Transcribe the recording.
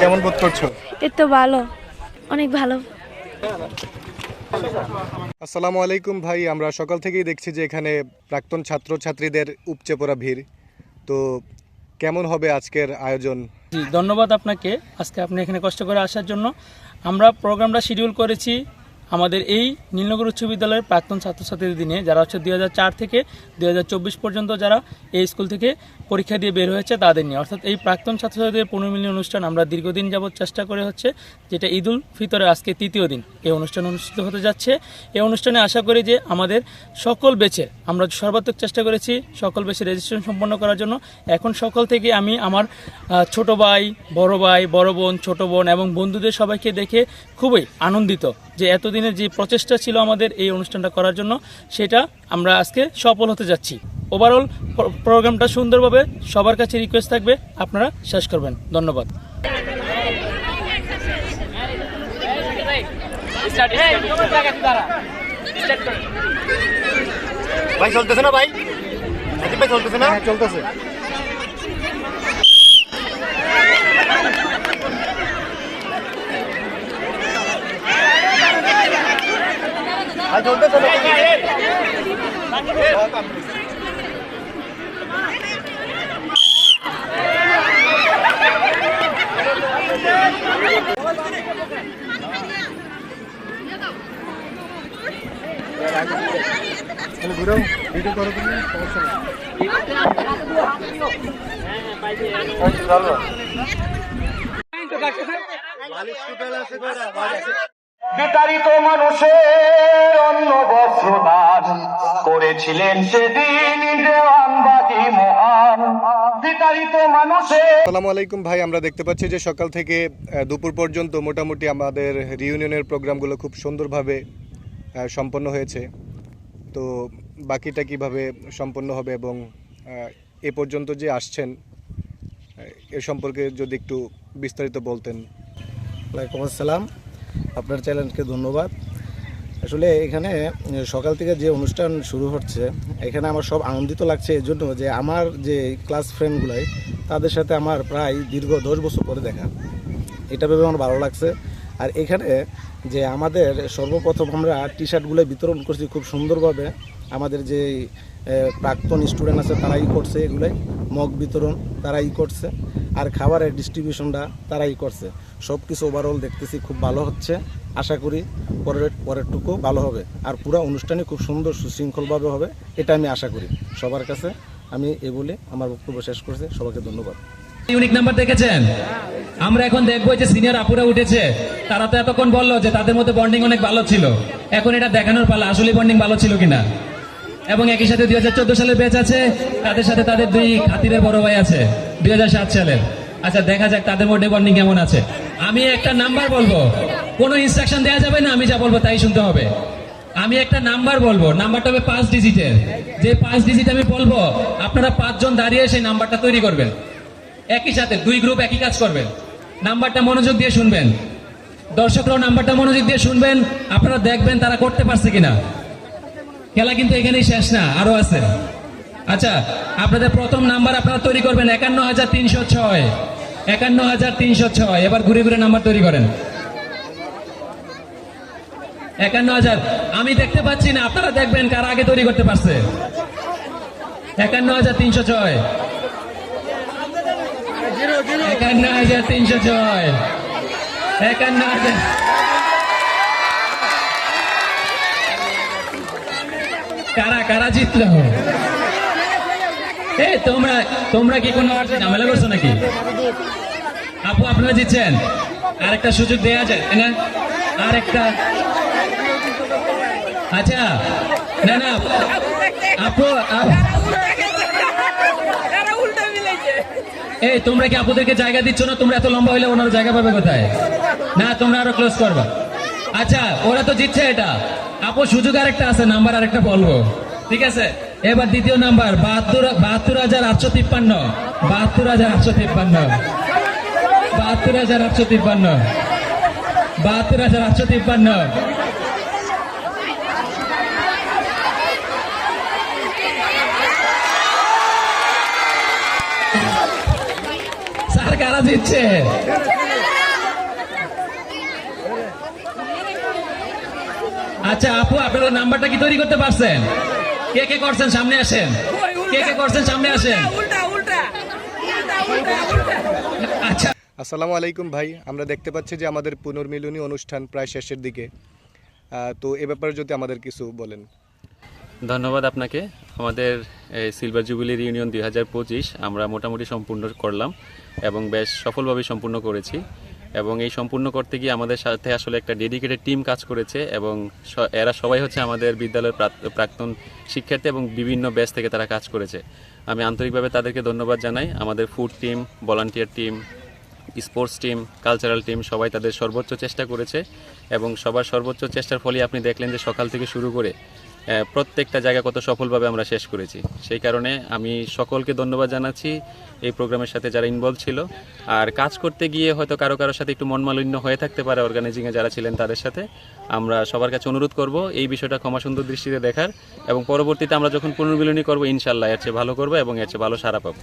কেমন বোধ করছ? এর তো ভালো অনেক ভালো। আসসালামু আলাইকুম ভাই আমরা সকাল থেকেই দেখছি যে এখানে প্রাক্তন ছাত্রছাত্রীদের উপচে পড়া ভিড়। তো কেমন হবে আজকের আয়োজন? জি ধন্যবাদ আপনাকে। আজকে আপনি এখানে কষ্ট করে আসার জন্য। আমরা প্রোগ্রামটা শিডিউল করেছি আমাদের এই নীলনগর উচ্চ বিদ্যালয়ের প্রাক্তন ছাত্রছাত্রীদের দিনে, যারা হচ্ছে দুই হাজার চার থেকে দু হাজার চব্বিশ পর্যন্ত যারা এই স্কুল থেকে পরীক্ষা দিয়ে বের হয়েছে, তাদের নিয়ে। অর্থাৎ এই প্রাক্তন ছাত্রছাত্রীদের পুনর্মিলনী অনুষ্ঠান আমরা দীর্ঘদিন যাবৎ চেষ্টা করে হচ্ছে, যেটা ঈদুল ফিতরের আজকে তৃতীয় দিন। এই অনুষ্ঠান অনুষ্ঠিত হতে যাচ্ছে। এই অনুষ্ঠানে আশা করি যে আমাদের সকল বেচের আমরা সর্বাত্মক চেষ্টা করেছি সকল বেচে রেজিস্ট্রেশন সম্পন্ন করার জন্য। এখন সকল থেকে আমি আমার ছোট ভাই, বড় ভাই, বড় বোন, ছোট বোন এবং বন্ধুদের সবাইকে দেখে খুবই আনন্দিত। যে এতদিনের যে প্রচেষ্টা ছিল আমাদের এই অনুষ্ঠানটা করার জন্য সেটা আমরা আজকে সফল হতে যাচ্ছি। ওভারঅল প্রোগ্রামটা সুন্দরভাবে সবার কাছে রিকোয়েস্ট থাকবে আপনারা শেষ করবেন। ধন্যবাদ। ভাই চলতেছে না ভাই? ভাই চলতেছে না? হ্যাঁ চলতেছে ভাই চলতেছে না তাহলে ঘুরেও ভিডিও করো তুমি সমস্যা নেই। বিতাড়িত মানুষের অন্য বস্ত্র দান করেছিলেন সেদিন দেওয়ানবাদী মহান। বিতাড়িত মানুষের আসসালামু আলাইকুম ভাই আমরা দেখতে পাচ্ছি যে সকাল থেকে দুপুর পর্যন্ত মোটামুটি আমাদের রিউনিয়নের প্রোগ্রামগুলো খুব সুন্দরভাবে সম্পন্ন হয়েছে। তো বাকিটা কীভাবে সম্পন্ন হবে এবং এ পর্যন্ত যে আসছেন এ সম্পর্কে যদি একটু বিস্তারিত বলতেন। ওয়ালাইকুম আসসালাম। আপনার চ্যানেলকে ধন্যবাদ। আসলে এখানে সকাল থেকে যে অনুষ্ঠান শুরু হচ্ছে, এখানে আমার সব আনন্দিত লাগছে এই জন্য যে আমার যে ক্লাস ফ্রেন্ডগুলাই, তাদের সাথে আমার প্রায় দীর্ঘ দশ বছর পরে দেখা। এটা ভেবে আমার ভালো লাগছে। আর এখানে যে আমাদের সর্বপ্রথম আমরা টি শার্টগুলো বিতরণ করছি খুব সুন্দরভাবে। আমাদের যে প্রাক্তন স্টুডেন্ট আছে তারাই করছে এগুলাই, মগ বিতরণ তারাই করছে। আর খাবারের ডিস্ট্রিবিউশনটা তারাই করছে। সব কিছু ওভারঅল দেখতেছি খুব ভালো হচ্ছে। আশা করি পরের, পরেরটুকু ভালো হবে। আর পুরো অনুষ্ঠানই খুব সুন্দর, সুশৃঙ্খলভাবে হবে, এটা আমি আশা করি। সবার কাছে আমি এ বলে আমার বক্তব্য শেষ করছি। সবাইকে ধন্যবাদ। ইউনিক নাম্বার দেখেছেন? আমরা এখন দেখব যে সিনিয়র আপুরা উঠেছে। তারা তো এতক্ষণ বলল যে তাদের মধ্যে বন্ডিং অনেক ভালো ছিল। এখন এটা দেখানোর পালা, আসলে বন্ডিং ভালো ছিল কিনা? এবং একই সাথে দুই হাজার চোদ্দ সালের ব্যাচ আছে। তাদের সাথে তাদের দুই খাতিরের বড় ভাই আছে। দুই হাজার সাত সালের। আচ্ছা দেখা যাক তাদের মধ্যে বন্ডিং কেমন আছে। আমি একটা নাম্বার বলব। কোনো ইনস্ট্রাকশন দেওয়া যাবে না, আমি যা বলব তাই শুনতে হবে। আমি একটা নাম্বার বলব। নাম্বারটা হবে পাঁচ ডিজিটের যে পাঁচ ডিজিট আমি বলব, আপনারা পাঁচজন দাঁড়িয়ে সেই নাম্বারটা তৈরি করবেন। একই সাথে দুই গ্রুপ একই কাজ করবেন। নাম্বারটা মনোযোগ দিয়ে শুনবেন। দর্শকরাও নাম্বারটা মনোযোগ দিয়ে শুনবেন। আপনারা দেখবেন তারা করতে পারছে কিনা। খেলা কিন্তু এখানেই শেষ না, আরও আছে। আচ্ছা আপনাদের প্রথম নাম্বার আপনারা তৈরি করবেন একান্ন হাজার তিনশো ছয়। একান্ন হাজার তিনশো ছয়, এবার ঘুরে ঘুরে নাম্বার তৈরি করেন। একান্ন হাজার, আমি দেখতে পাচ্ছি না, আপনারা দেখবেন কারা আগে তৈরি করতে পারছে। একান্ন হাজার তিনশো ছয়। একান্ন হাজার তিনশো ছয়। একান্ন হাজার কারা কারা জিতলো? তোমরা তোমরা কি কোনো ঝামেলা করছ নাকি? আপু, আপনারা জিতছেন। আরেকটা সুযোগ দেয়া যায়। না আরেকটা। আচ্ছা না না, আপু এই, তোমরা কি আপুদেরকে জায়গা দিচ্ছ না? তোমরা এত লম্বা হইলে ওনারা জায়গা পাবে কোথায়? না, তোমরা আরও ক্লোজ করবা। আচ্ছা ওরা তো জিতছে এটা। আপু, সুযোগ আরেকটা আছে, নাম্বার আরেকটা বলব। ঠিক আছে? এবার দ্বিতীয় নাম্বার, বাহাত্তর বাহাত্তর হাজার আটশো তিপ্পান্ন। বাহাত্তর হাজার আটশো তিপ্পান্ন। বাহাত্তর হাজার আটশো তিপ্পান্ন। বাহাত্তর হাজার আটশো তিপ্পান্ন। স্যার কারা দিচ্ছে আচ্ছা আপু, আপনারা নাম্বারটা কি তৈরি করতে পারছেন? কে কে করছেন? সামনে আসেন। কে কে করছেন? সামনে আসেন। আচ্ছা। আসসালামু আলাইকুম ভাই। আমরা দেখতে পাচ্ছি যে আমাদের পুনর্মিলনী অনুষ্ঠান প্রায় শেষের দিকে। তো এ ব্যাপারে যদি আমাদের কিছু বলেন। ধন্যবাদ আপনাকে। আমাদের এই সিলভার জুবিলি ইউনিয়ন দুই হাজার পঁচিশ আমরা মোটামুটি সম্পূর্ণ করলাম এবং বেশ সফলভাবে সম্পূর্ণ করেছি। এবং এই সম্পূর্ণ করতে গিয়ে আমাদের সাথে আসলে একটা ডেডিকেটেড টিম কাজ করেছে এবং এরা সবাই হচ্ছে আমাদের বিদ্যালয়ের প্রাক- প্রাক্তন শিক্ষার্থী এবং বিভিন্ন ব্যাচ থেকে তারা কাজ করেছে। আমি আন্তরিকভাবে তাদেরকে ধন্যবাদ জানাই। আমাদের food team volunteer team sports team cultural team সবাই তাদের সর্বোচ্চ চেষ্টা করেছে এবং সবার সর্বোচ্চ চেষ্টার ফলে আপনি দেখলেন যে সকাল থেকে শুরু করে প্রত্যেকটা জায়গা কত সফলভাবে আমরা শেষ করেছি। সেই কারণে আমি সকলকে ধন্যবাদ জানাচ্ছি এই প্রোগ্রামের সাথে যারা ইনভলভ ছিল। আর কাজ করতে গিয়ে হয়তো কারও কারোর সাথে একটু মনমালিন্য হয়ে থাকতে পারে অর্গানাইজিংয়ে যারা ছিলেন তাদের সাথে। আমরা সবার কাছে অনুরোধ করব এই বিষয়টা ক্ষমা সুন্দর দৃষ্টিতে দেখার। এবং পরবর্তীতে আমরা যখন পুনর্মিলনী করব ইনশাল্লাহ এর চেয়ে ভালো করব এবং এর চেয়ে ভালো সারা পাবো।